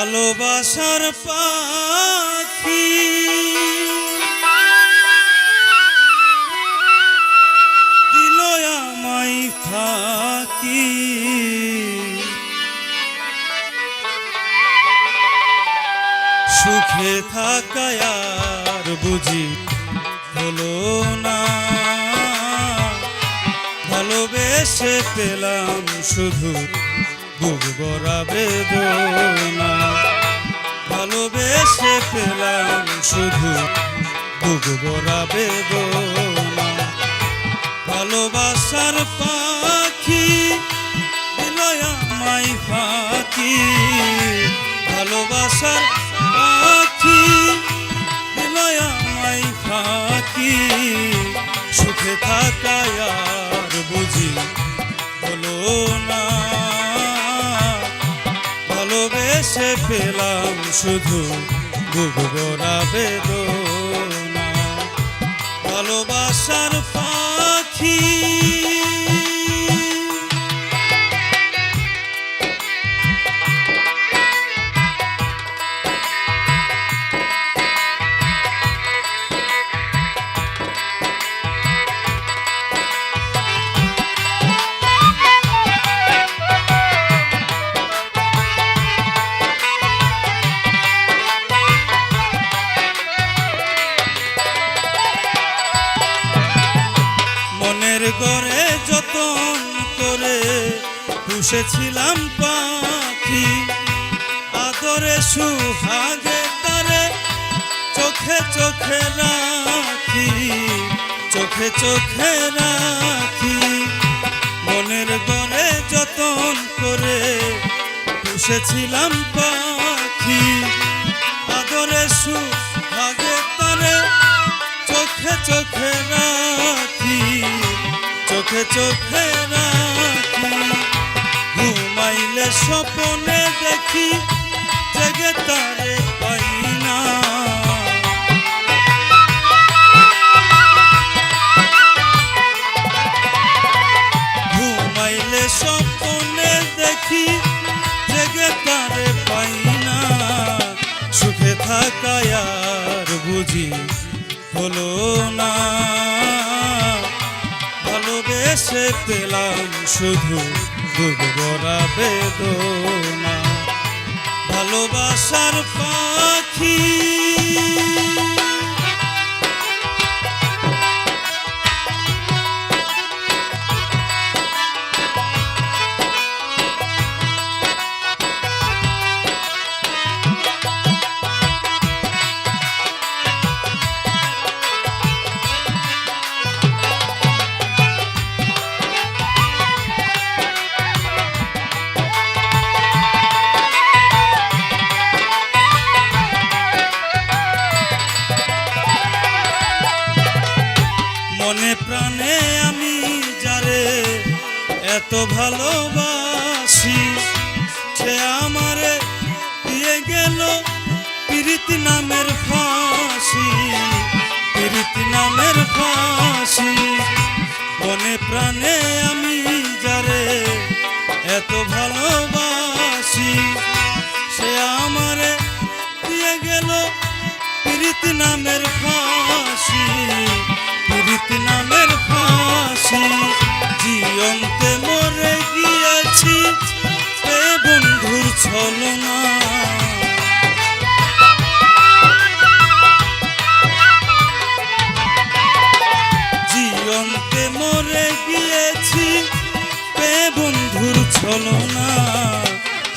ভালোবাসার পাখি। দিল ফাঁকি সুখে থাকায় আর বুঝি হলো না। ভালোবেসে পেলাম শুধু ভরা বেদনা। ভালোবেসে পেলাম শুধু ভরা বেদনা। ভালোবাসার পাখি আমায় ফাঁকি। ভালোবাসার পাখি শুধু বুক ভরা পুষেছিলাম পাখি। আদরে, সুহাগে তারে চোখে চোখে রাখি, চোখে চোখে রাখি। মনের ঘরে যতন করে পুষেছিলাম পাখি। আদরে, সুহাগে তারে চোখে চোখে রাখি, চোখে চোখে স্বপনে দেখি জেগে তারে পাই না ঘুমাইলে স্বপনে দেখি জেগে তারে পাই না সুখে থাকায় আর বুঝি হলো না। ভালোবেসে পেলাম শুধু বুক ভরা বেদনা ভালোবাসার পাখি। এত ভালোবাসি। সে আমারে দিয়ে গেল প্রীতি নামের ফাঁসি, প্রীতি নামের ফাঁসি। মনে প্রাণে আমি যারে এত ভালোবাসি, সে আমারে দিয়ে গেল প্রীতি নামের ফাঁসি, প্রীতি নামের ফাঁসি। জিয়ন্তে মরে গিয়েছি এ বন্ধুর ছলনা। জিয়ন্তে মরে গিয়েছি পে বন্ধুর ছলনা।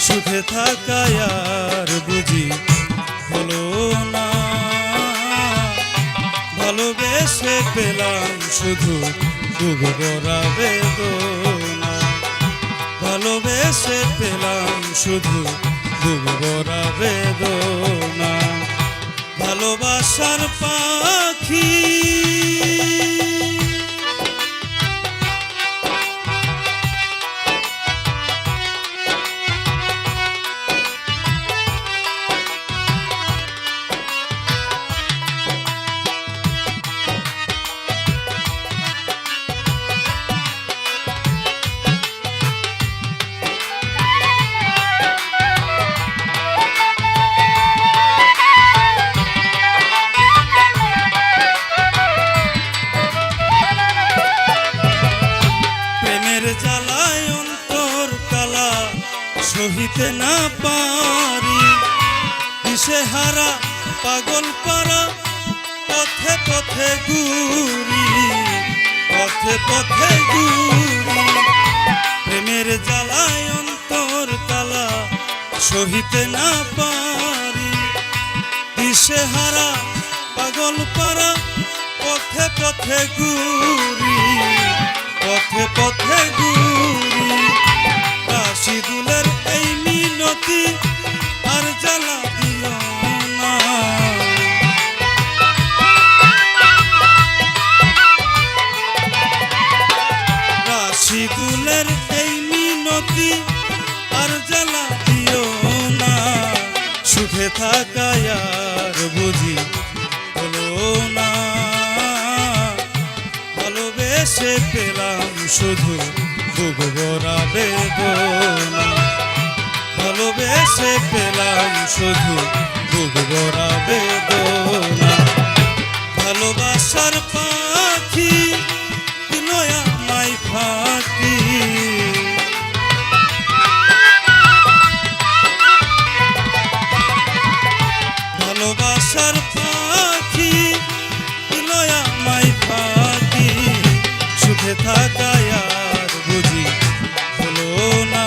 সুখে থাকায় আর বুঝি হলো না। ভালোবেসে পেলাম শুধু বুক ভরা বেদনা ভালোবেসে পেলাম শুধু বুক ভরা বেদনা ভালোবাসার পাখি সহিতে না পারি। দিশে হারা পাগল পারা, পথে পথে ঘুরি, পথে পথে ঘুরি। প্রেমের জ্বালায় অন্তর তালা সহিতে না পারি। দিশে হারা পাগল পারা, পথে পথে ঘুরি, পথে পথে রাশিদুলের এই মিনতি আর জ্বালা দিও না। সুখে থাকায় আর বুঝি হলো না। ভালোবেসে পেলাম শুধু বুক ভরা বেদনা। ভালোবেসে পেলাম শুধু বুক ভরা বেদনা। ভালোবাসার পাখি থাকায় আর বুঝি হলো না।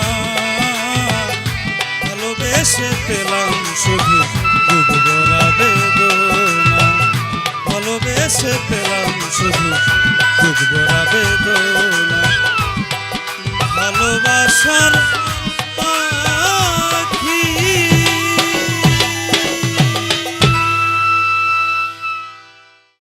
ভালোবেসে পেলাম শুধু ডুবরা বেদনা। ভালোবেসে পেলাম শুধু ভালোবাসার